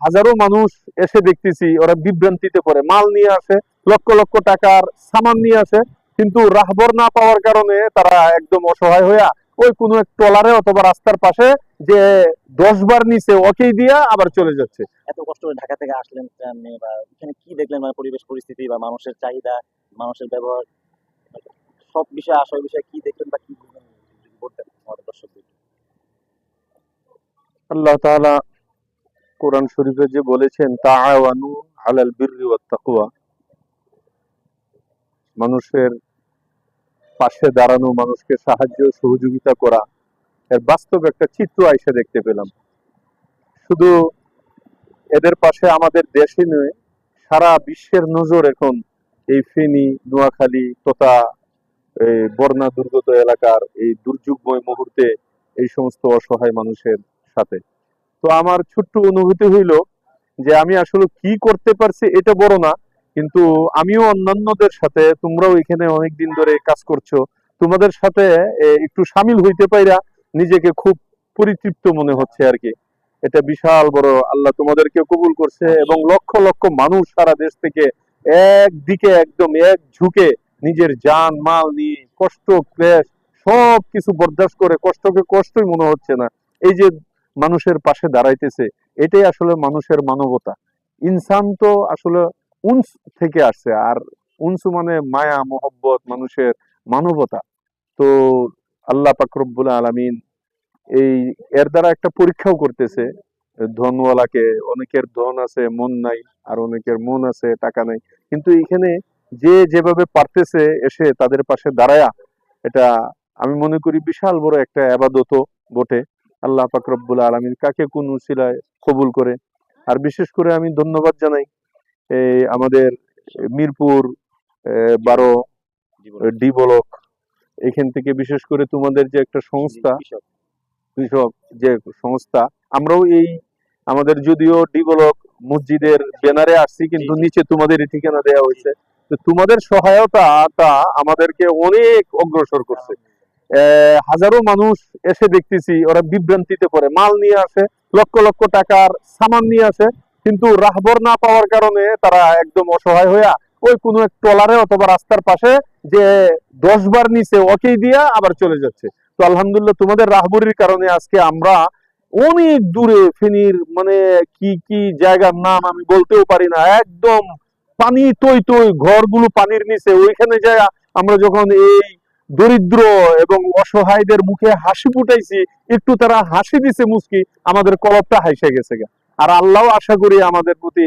হাজারো মানুষ এসে দেখতেছি ওরা বিভ্রান্তিতে পড়ে। মাল নিয়ে আসে লক্ষ লক্ষ টাকার সামান নিয়ে আসে কিন্তু রাহবর না পাওয়ার কারণে তারা একদম অসহায় হইয়া ওই কোনো এক ট্রলারে অথবা রাস্তার পাশে যে দশ বার নিচে ওকেই দিয়া আবার চলে যাচ্ছে। এত কষ্ট করে ঢাকা থেকে আসলেন বা এখানে কি দেখলেন? মানে পরিবেশ পরিস্থিতি বা মানুষের চাহিদা মানুষের ব্যবহার সব বিষয়ে আসল বিষয়ে কি দেখলেন বা কি বলতেন আমাদের দর্শকদের। আল্লাহ তাআলা কোরআন শরীফে যে বলেছেন, তাআওয়ানু আলাল বিররি ওয়াত মানুষের পাশে দাঁড়ানো, মানুষকে সাহায্য, সহযোগিতা করা। এর বাস্তব একটা চিত্র আইসা দেখতে পেলাম। শুধু এদের পাশে আমাদের দেশে নয়, সারা বিশ্বের নজর এখন এই ফেনী, নোয়াখালী তথা বন্যা দুর্গত এলাকার এই দুর্যোগময় মুহূর্তে এই সমস্ত অসহায় মানুষের সাথে। তো আমার ছোট্ট অনুভূতি হইল যে আমি আসলে কি করতে পারছি এটা বড় না, কিন্তু আমিও অন্যান্যদের সাথে, তোমরাও এখানে অনেক দিন ধরে কাজ করছ, তোমাদের সাথে একটু সামিল হইতে পাইরা নিজেকে খুব পরিতৃপ্ত মনে হচ্ছে আর কি। এটা বিশাল বড়, আল্লাহ তোমাদেরকে কবুল করছে এবং লক্ষ লক্ষ মানুষ সারা দেশ থেকে একদিকে একদম এক ঝুঁকে নিজের জান, মাল নিয়ে কষ্ট, ক্লেশ সব কিছু বরদাস্ত করে কষ্টকে কষ্টই মনে হচ্ছে না। এই যে মানুষের পাশে দাঁড়াইতেছে, এটাই আসলে মানুষের মানবতা। ইনসান তো আসলে উনস থেকে আসছে, আর উনসু মানে মায়া, মোহব্বত, মানুষের মানবতা। তো আল্লাহ পাকরব্বুল আলামিন এই, এর দ্বারা একটা পরীক্ষাও করতেছে, ধনওয়ালাকে, অনেকের ধন আছে, মন নাই, আর অনেকের মন আছে, টাকা নাই। কিন্তু এখানে যে যেভাবে পারতেছে, এসে তাদের পাশে দাঁড়ায়া, এটা আমি মনে করি বিশাল বড় একটা আবাদত বটে। আল্লাহ পাক রব্বুল আলমিন কাকে কোন উসিলায় কবুল করে। আর বিশেষ করে আমি ধন্যবাদ জানাই এই আমাদের মিরপুর বারো ডি ব্লক এখান থেকে বিশেষ করে তোমাদের যে একটা সংস্থা কৃষক। যে সংস্থা আমরাও এই আমাদের যদিও ডি ব্লক মসজিদের ব্যানারে আসছি কিন্তু নিচে তোমাদের ঠিকানা দেওয়া হয়েছে। তোমাদের সহায়তাটা আমাদেরকে অনেক অগ্রসর করছে। হাজারো মানুষ এসে দেখতেছি, ওরা বিভ্রান্তিতে পড়ে। মাল নিয়ে আসে, লক্ষ লক্ষ টাকার সামান নিয়ে আসে, কিন্তু রাহবর না পাওয়ার কারণে তারা একদম অসহায় হইয়া ওই কোনো এক ট্রলারে অথবা রাস্তার পাশে যে দশ বার নিচে ওকেই দিয়া আবার চলে যাচ্ছে। তো আলহামদুলিল্লাহ তোমাদের রাহবরির কারণে আজকে আমরা অনেক দূরে ফেনীর মানে কি কি জায়গার নাম আমি বলতেও পারি না, একদম পানি তৈ তৈ ঘরগুলো পানির নিচে, ওইখানে যায় আমরা যখন এই দরিদ্র এবং অসহায়দের মুখে হাসি ফুটাইছি, একটু তারা হাসি দিছে মুস্কি আমাদের কলবটা হাসে গেছে। আর আল্লাহ আশা করি আমাদের প্রতি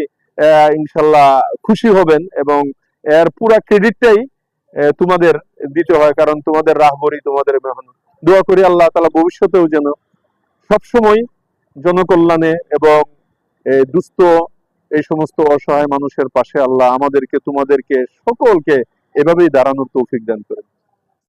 ইনশাল্লাহ খুশি হবেন এবং এর পুরা ক্রেডিটটাই তোমাদের দিতে হয়, কারণ তোমাদের রাহবরি, তোমাদের মেহনত দোয়া করি আল্লাহ তালা ভবিষ্যতেও যেন সবসময় জনকল্যাণে এবং দুস্থ এই সমস্ত অসহায় মানুষের পাশে আল্লাহ আমাদেরকে, তোমাদেরকে সকলকে এভাবেই দাঁড়ানোর তৌফিক দান করে